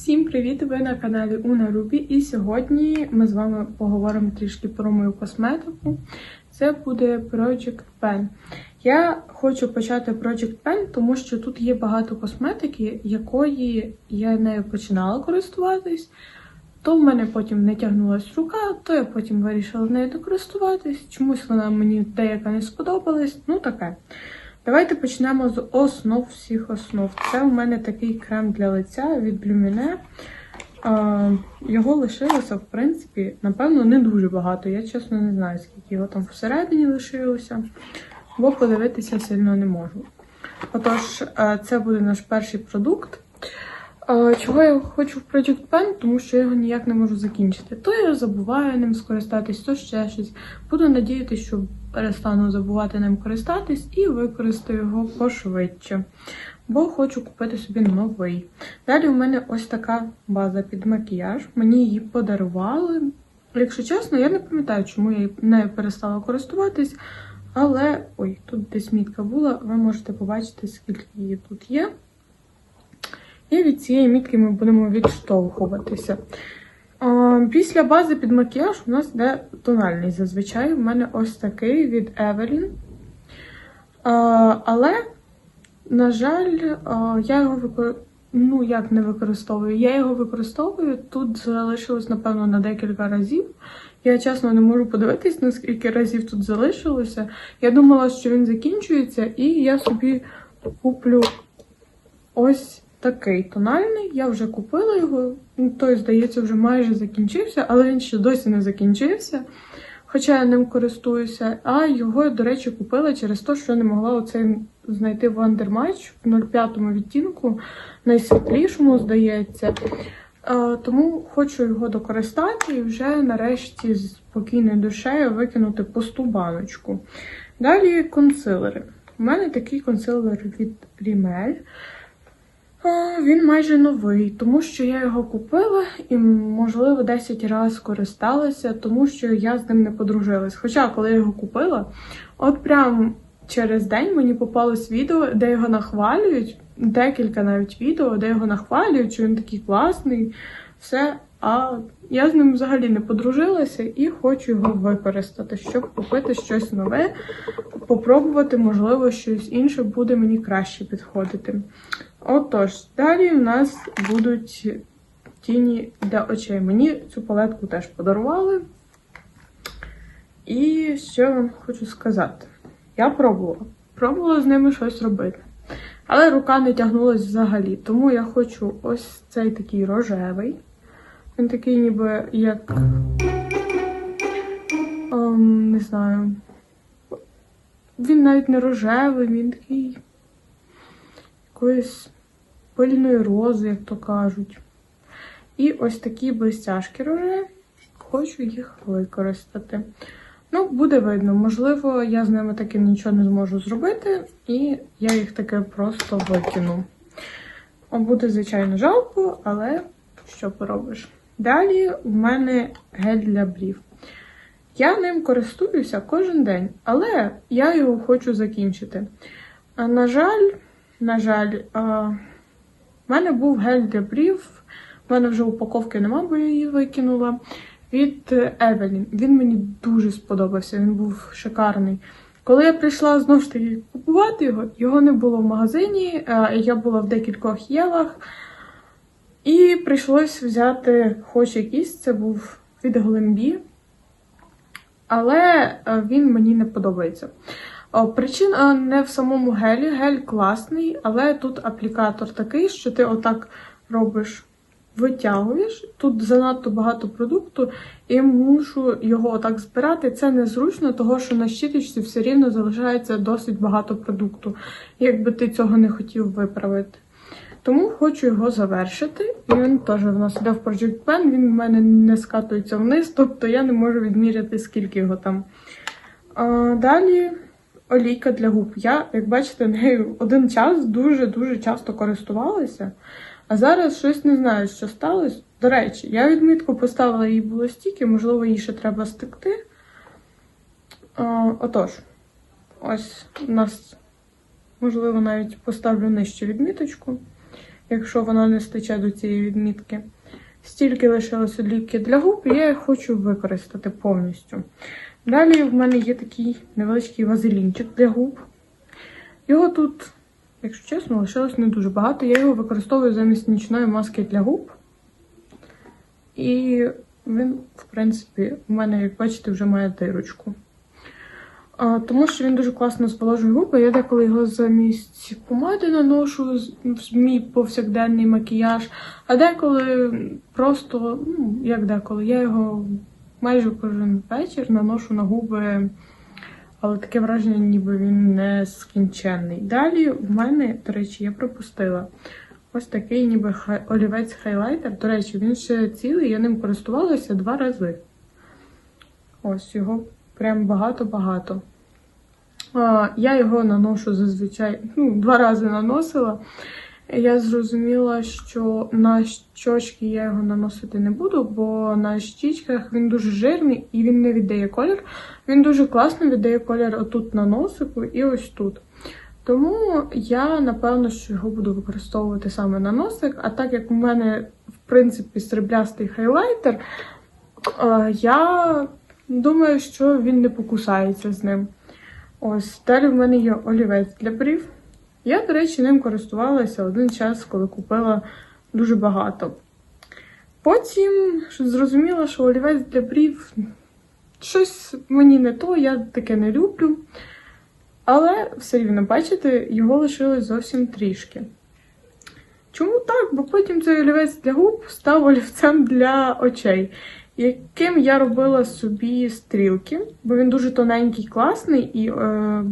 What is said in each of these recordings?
Всім привіт! Ви на каналі Уна Рубі, і сьогодні ми з вами поговоримо трішки про мою косметику. Це буде Project Pen. Я хочу почати Project Pen, тому що тут є багато косметики, якої я нею починала користуватись. То в мене потім не тягнулась рука, то я потім вирішила нею докористуватись. Чомусь вона мені деяка не сподобалась. Ну таке. Давайте почнемо з основ всіх основ. Це у мене такий крем для лиця від Lumine. А, Його лишилося, в принципі, напевно, не дуже багато. Я чесно не знаю, скільки його там всередині лишилося, бо подивитися сильно не можу. Отож, е, це буде наш перший продукт. Е, Чого я хочу в Project Pen? Тому що я його ніяк не можу закінчити. То я забуваю ним скористатись, то ще щось. Буду надіятися, що перестану забувати ним користатись і використаю його пошвидше. Бо хочу купити собі новий. Далі у мене ось така база під макіяж. Мені її подарували. Якщо чесно, я не пам'ятаю, чому я нею перестала користуватись. Але ой, тут десь мітка була, ви можете побачити, скільки її тут є. І від цієї мітки ми будемо відштовхуватися. Після бази під макіяж у нас йде тональний зазвичай. У мене ось такий від Evelyn. Але, на жаль, я його викор... ну, як не використовую. Я його використовую. Тут залишилось, напевно, на декілька разів. Я чесно не можу подивитись, наскільки разів тут залишилося. Я думала, що він закінчується, і я собі куплю ось такий тональний. Я вже купила його. Той, здається, вже майже закінчився, але він ще досі не закінчився. Хоча я ним користуюся. А його, до речі, купила через те, що не могла оцей знайти в Undermatch в 05 відтінку, найсвітлішому, здається. Е, Тому хочу його докористати і вже нарешті з спокійною душею викинути пусту баночку. Далі консилери. У мене такий консилер від Rimmel. А, Він майже новий, тому що я його купила і, можливо, 10 разів користалася, тому що я з ним не подружилась. Хоча, коли я його купила, от прям через день мені попалось відео, де його нахвалюють, декілька навіть відео, де його нахвалюють, що він такий класний, все. А я з ним взагалі не подружилася і хочу його використати, щоб купити щось нове, попробувати, можливо, щось інше буде мені краще підходити. Отож, далі у нас будуть тіні для очей. Мені цю палетку теж подарували. І що я вам хочу сказати? Я пробувала. Пробувала з ними щось робити. Але рука не тягнулась взагалі. Тому я хочу ось цей такий рожевий. Він такий ніби як. Ем, не знаю. Він навіть не рожевий, він такий якоїсь пильної рози, як то кажуть. І ось такі блистяшки рожеві. Хочу їх використати. Ну, буде видно. Можливо, я з ними таки нічого не зможу зробити, і я їх таки просто викину. Буде, звичайно, жалко, але що поробиш? Далі в мене гель для брів. Я ним користуюся кожен день, але я його хочу закінчити. На жаль, на жаль, в мене був гель для брів. В мене вже упаковки нема, бо я її викинула. Від Evelyn. Він мені дуже сподобався, він був шикарний. Коли я прийшла знову ж таки купувати його, його не було в магазині, я була в декількох єлах. І прийшлось взяти хоч якийсь, це був від Глембі, але е, він мені не подобається. О, Причина не в самому гелі. Гель класний, але тут аплікатор такий, що ти отак робиш, витягуєш. Тут занадто багато продукту, і мушу його отак збирати. Це незручно, того що на щіточці все рівно залишається досить багато продукту, якби ти цього не хотів виправити. Тому хочу його завершити. І він теж в нас йде в Project Pen, він в мене не скатується вниз, тобто я не можу відміряти, скільки його там. А, далі олійка для губ. Я, як бачите, нею один час дуже-дуже часто користувалася. А зараз щось не знаю, що сталося. До речі, я відмітку поставила їй було стільки, можливо, їй ще треба стекти. А, отож, ось у нас, можливо, навіть поставлю нижче відміточку. якщо воно не стече до цієї відмітки. Стільки лишилось олівки для губ, і я їх хочу використати повністю. Далі в мене є такий невеличкий вазелінчик для губ. Його тут, якщо чесно, лишилось не дуже багато. Я його використовую замість нічної маски для губ. І він, в принципі, у мене, як бачите, вже має дирочку. А, тому що він дуже класно зволожує губи. Я деколи його замість помади наношу в мій повсякденний макіяж, а деколи просто, ну, як деколи, я його майже кожен вечір наношу на губи, але таке враження, ніби він не скінченний. Далі в мене, до речі, я пропустила. Ось такий ніби хай- олівець хайлайтер. До речі, він ще цілий, я ним користувалася два рази. Ось його прям багато-багато. Я його наношу зазвичай, ну, два рази наносила. Я зрозуміла, що на щочки я його наносити не буду, бо на щічках він дуже жирний і він не віддає колір. Він дуже класно віддає колір отут на носику і ось тут. Тому я напевно, що його буду використовувати саме на носик. А так як у мене, в принципі, сріблястий хайлайтер, е, я думаю, що він не покусається з ним. Ось далі в мене є олівець для брів. Я, до речі, ним користувалася один час, коли купила дуже багато. Потім зрозуміла, що олівець для брів щось мені не то, я таке не люблю. Але все рівно, бачите, його лишилось зовсім трішки. Чому так? Бо потім цей олівець для губ став олівцем для очей, яким я робила собі стрілки, бо він дуже тоненький, класний, і е,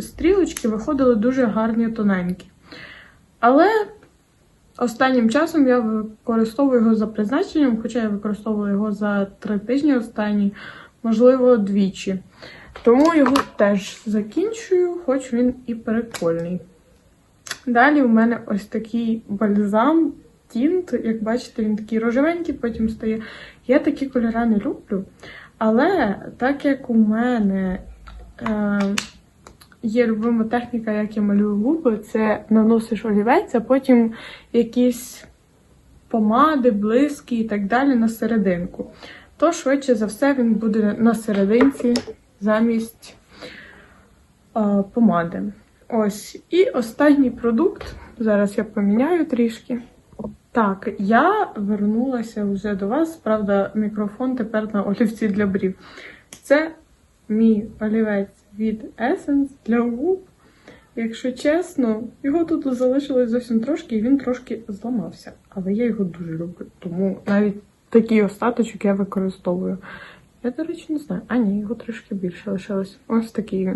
стрілочки виходили дуже гарні тоненькі. Але останнім часом я використовую його за призначенням, хоча я використовувала його за три тижні останні, можливо, двічі. Тому його теж закінчую, хоч він і прикольний. Далі у мене ось такий бальзам тінт. Як бачите, він такий рожевенький, потім стає. Я такі кольори не люблю. Але так як у мене е, є любима техніка, як я малюю губи, це наносиш олівець, а потім якісь помади, блиски і так далі на серединку. То швидше за все він буде на серединці замість е, помади. Ось. І останній продукт. Зараз я поміняю трішки. Так, я вернулася вже до вас. Правда, мікрофон тепер на олівці для брів. Це мій олівець від Essence для губ. Якщо чесно, його тут залишилось зовсім трошки, і він трошки зламався. Але я його дуже люблю. Тому навіть такий остаточок я використовую. Я, до речі, не знаю. А ні, його трошки більше лишилось. Ось такий.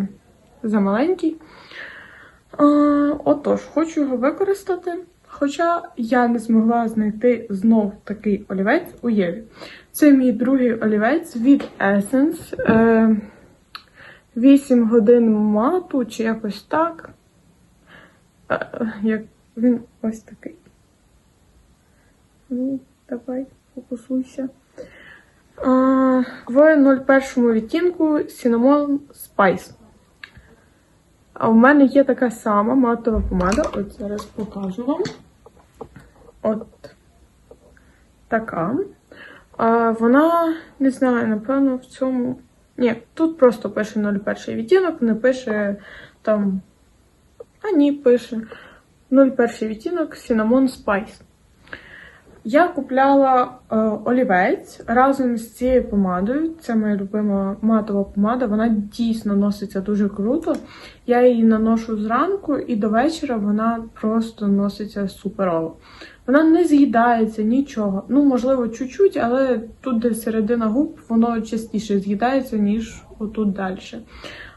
Замаленький. Отож, хочу його використати. Хоча я не змогла знайти знов такий олівець у Єві. Це мій другий олівець від Essence. Е, 8 годин мату чи якось так. Е, як він ось такий. Ну, давай, фокусуйся. А, в 01 відтінку Cinnamon Spice. А в мене є така сама матова помада. От зараз покажу вам. От така. А, вона, не знаю, напевно, в цьому. Ні, тут просто пише 01 відтінок, не пише там. А ні, пише 01 відтінок Cinnamon Spice. Я купляла е, олівець разом з цією помадою. Це моя любима матова помада. Вона дійсно носиться дуже круто. Я її наношу зранку і до вечора вона просто носиться суперово. Вона не з'їдається нічого. Ну, можливо, чуть-чуть, але тут, де середина губ, воно частіше з'їдається, ніж отут далі.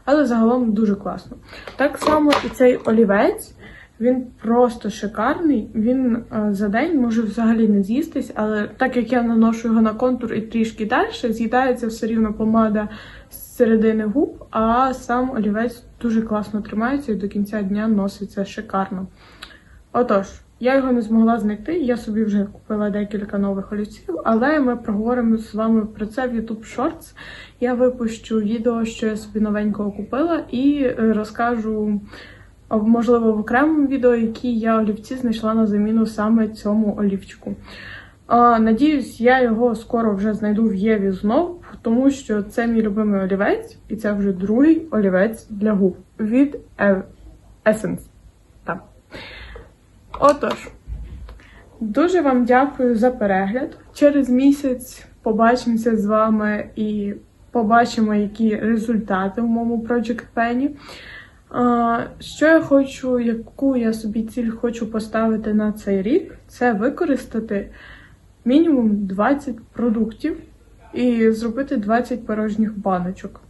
Але загалом дуже класно. Так само і цей олівець. Він просто шикарний. Він е, за день може взагалі не з'їстись, але так як я наношу його на контур і трішки далі, з'їдається все рівно помада з середини губ, а сам олівець дуже класно тримається і до кінця дня носиться шикарно. Отож, я його не змогла знайти. Я собі вже купила декілька нових олівців, але ми проговоримо з вами про це в YouTube Shorts. Я випущу відео, що я собі новенького купила, і е, розкажу можливо, в окремому відео, які я олівці знайшла на заміну саме цьому олівчику. Надіюсь, я його скоро вже знайду в Єві знов, тому що це мій любимий олівець, і це вже другий олівець для губ від Essence. Отож, дуже вам дякую за перегляд. Через місяць побачимося з вами і побачимо, які результати в моєму Project Penny. Що я хочу, яку я собі ціль хочу поставити на цей рік, це використати мінімум 20 продуктів і зробити 20 порожніх баночок.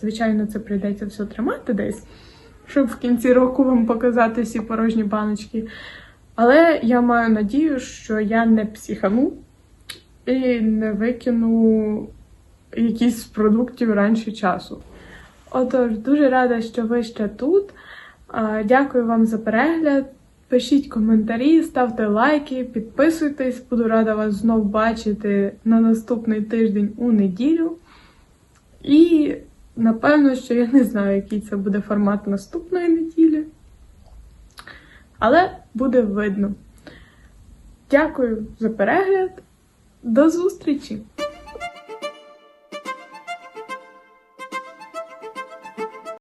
Звичайно, це прийдеться все тримати десь, щоб в кінці року вам показати всі порожні баночки. Але я маю надію, що я не психану і не викину якісь з продуктів раніше часу. Отож, дуже рада, що ви ще тут. Дякую вам за перегляд. Пишіть коментарі, ставте лайки, підписуйтесь. Буду рада вас знов бачити на наступний тиждень у неділю. І напевно, що я не знаю, який це буде формат наступної неділі. Але буде видно. Дякую за перегляд. До зустрічі!